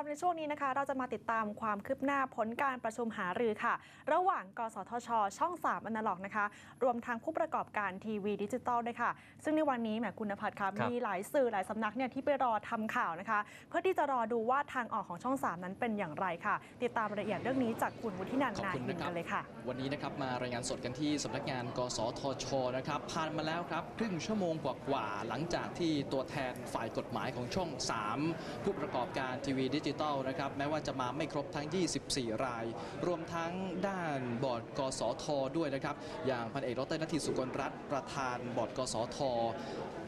รับในช่วงนี้นะคะ เราจะมาติดตามความคืบหน้าผลการประชุมหารือค่ะ ระหว่าง กสทช ช่อง 3อนาล็อกนะคะ รวมทั้งผู้ประกอบการทีวีดิจิตอลด้วยค่ะ ซึ่งในวันนี้แหมคุณนภัทรคะครับมีหลายสื่อหลายสำนักเนี่ยที่ไปรอทำข่าวนะคะ เพื่อที่จะรอดูว่าทางออกของช่อง 3 นั้นเป็นอย่างไรค่ะ ติดตามรายละเอียดเรื่องนี้จากคุณวุฒินันท์ขอบนาคุณยินนะครับกันเลยค่ะ วันนี้นะครับมารายงานสดกันที่สำนักงาน กสทช นะครับผ่านมาแล้วครับครึ่งชั่วโมงกว่าๆหลังจากที่ตัวแทนฝ่ายกฎหมายของช่อง 3 ผู้ประกอบการทีวีดิจิตอลนะครับแม้ว่าจะมาไม่ครบทั้ง 24 ราย รวมทั้งด้านบอร์ดกสทด้วยนะครับ อย่างพันเอกดรนทีสุกลรัตน์ประธานบอร์ดกสท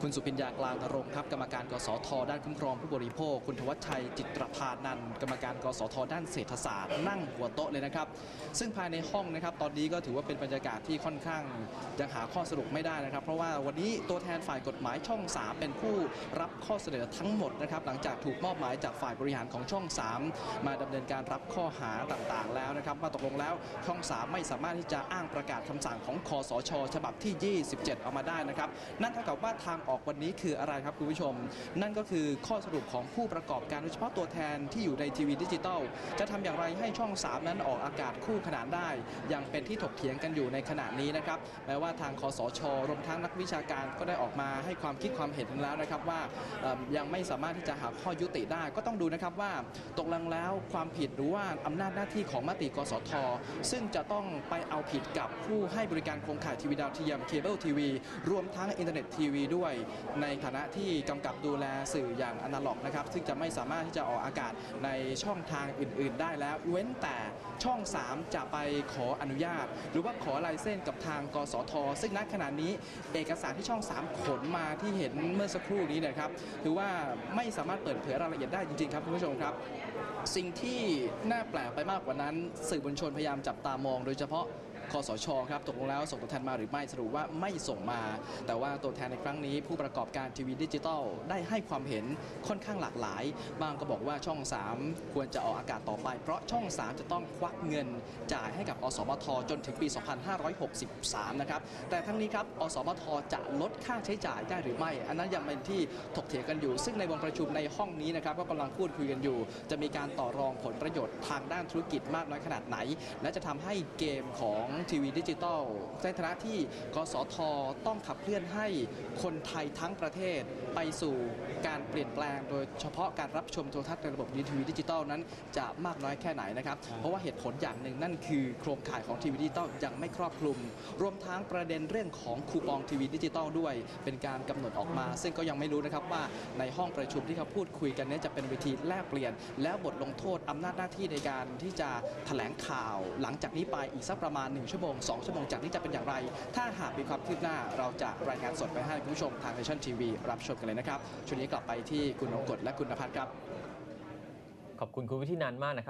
คุณสุพิญญากลางนรงค์ครับกรรมการกสท ด้านคุ้มครองผู้บริโภค คุณธวัชชัยจิตรพานันกรรมการกสท ด้านเศรษฐศาสตร์นั่งหัวโต๊ะเลยนะครับ ซึ่งภายในห้องนะครับตอนนี้ก็ถือว่าเป็นบรรยากาศที่ค่อนข้างยังหาข้อสรุปไม่ได้นะครับ เพราะว่าวันนี้ตัวแทนฝ่ายกฎหมายช่อง 3 เป็นผู้รับข้อเสนอทั้งหมดนะครับหลังจากถูกมอบหมายจากฝ่ายบริหารของช่อง 3 มาดำเนินการรับข้อหาต่างๆ แล้วนะครับว่าตกลงแล้วช่อง 3 ไม่สามารถที่จะอ้างประกาศคำสั่งของคอสช ฉบับที่ 27 เอามาได้นะครับ นั่นเท่ากับว่าทางออกวันนี้คืออะไรครับคุณผู้ชม นั่นก็คือข้อสรุปของผู้ประกอบการโดยเฉพาะตัวแทนที่อยู่ในทีวีดิจิตอลจะทำอย่างไรให้ช่อง 3 นั้นออกอากาศคู่ขนานได้ยังเป็นที่ถกเถียงกันอยู่ในขณะนี้นะครับแม้ว่าทางคอสชรวมทั้งนักวิชาการก็ได้ออกมาให้ความคิดความเห็นแล้วนะครับว่ายังไม่สามารถที่จะหาข้อยุติได้ ก็ต้องดูนะครับว่าตกลงแล้วความผิดหรือว่าอำนาจหน้าที่ของมติกสท ซึ่งจะต้องไปเอาผิดกับผู้ให้บริการโครงข่ายทีวีดาวเทียมเคเบิลทีวีรวมทั้งอินเทอร์เน็ตทีวีด้วย ในฐานะที่กำกับดูแลสื่ออย่างอนาล็อกนะครับซึ่งจะไม่สามารถที่จะออกอากาศในช่องทางอื่น ๆ ได้แล้วเว้นแต่ช่อง 3 จะไปขออนุญาต หรือว่าขอลายเส้นกับทางกสท ซึ่งณขณะนี้เอกสารที่ช่อง 3 ขนมาที่เห็นเมื่อสักครู่นี้นะครับถือว่าไม่สามารถเปิดเผยรายละเอียดได้จริง ๆ ครับคุณผู้ชมครับสิ่งที่น่าแปลกไปมากกว่านั้น สื่อมวลชนพยายามจับตามอง โดยเฉพาะ คอสชครับตกลงแล้วส่งตัวแทนมาหรือไม่สรุปว่าไม่ส่งมา แต่ว่าตัวแทนในครั้งนี้ ผู้ประกอบการทีวีดิจิตอลได้ให้ความเห็นค่อนข้างหลากหลาย บางก็บอกว่าช่อง 3 ควรจะออกอากาศต่อไป เพราะช่อง 3 จะต้องควักเงิน จ่ายให้กับอสมทจนถึงปี 2563 นะครับ แต่ทั้งนี้ครับอสมทจะลดค่าใช้จ่ายได้หรือไม่ อันนั้นยังเป็นที่ถกเถียงกันอยู่ ซึ่งในวงประชุมในห้องนี้นะครับก็กำลังพูดคุยกันอยู่ จะมีการต่อรองผลประโยชน์ทางด้านธุรกิจมากน้อยขนาดไหน และจะทำให้เกมของทีวีดิจิตอลในฐานะที่กสทต้องขับเคลื่อนให้คนไทยทั้งประเทศไปสู่การเปลี่ยนแปลง โดยเฉพาะการรับชมโทรทัศน์ในระบบทีวีดิจิตอลนั้นจะมากน้อยแค่ไหนนะครับ เพราะว่าเหตุผลอย่างหนึ่งนั่นคือโครงข่ายของทีวีดิจิตอลยังไม่ครอบคลุม รวมทั้งประเด็นเรื่องของคูปองทีวีดิจิตอลด้วย เป็นการกำหนดออกมา ซึ่งก็ยังไม่รู้นะครับว่าในห้องประชุมที่เขาพูดคุยกันนี้จะเป็นเวทีแลกเปลี่ยน แล้วบทลงโทษอำนาจหน้าที่ในการที่จะแถลงข่าว หลังจากนี้ไปอีกสักประมาณหนึ่ง1 ชั่วโมง 2 ชั่วโมงจากนี้จะเป็นอย่างไร ถ้าหากมีความคืบหน้าเราจะรายงานสดไปให้คุณผู้ชมทางเนชั่นทีวีรับชมกันเลยนะครับช่วงนี้กลับไปที่คุณนงกฎและคุณนภัทรครับ ขอบคุณคุณวิทินันมากนะครับ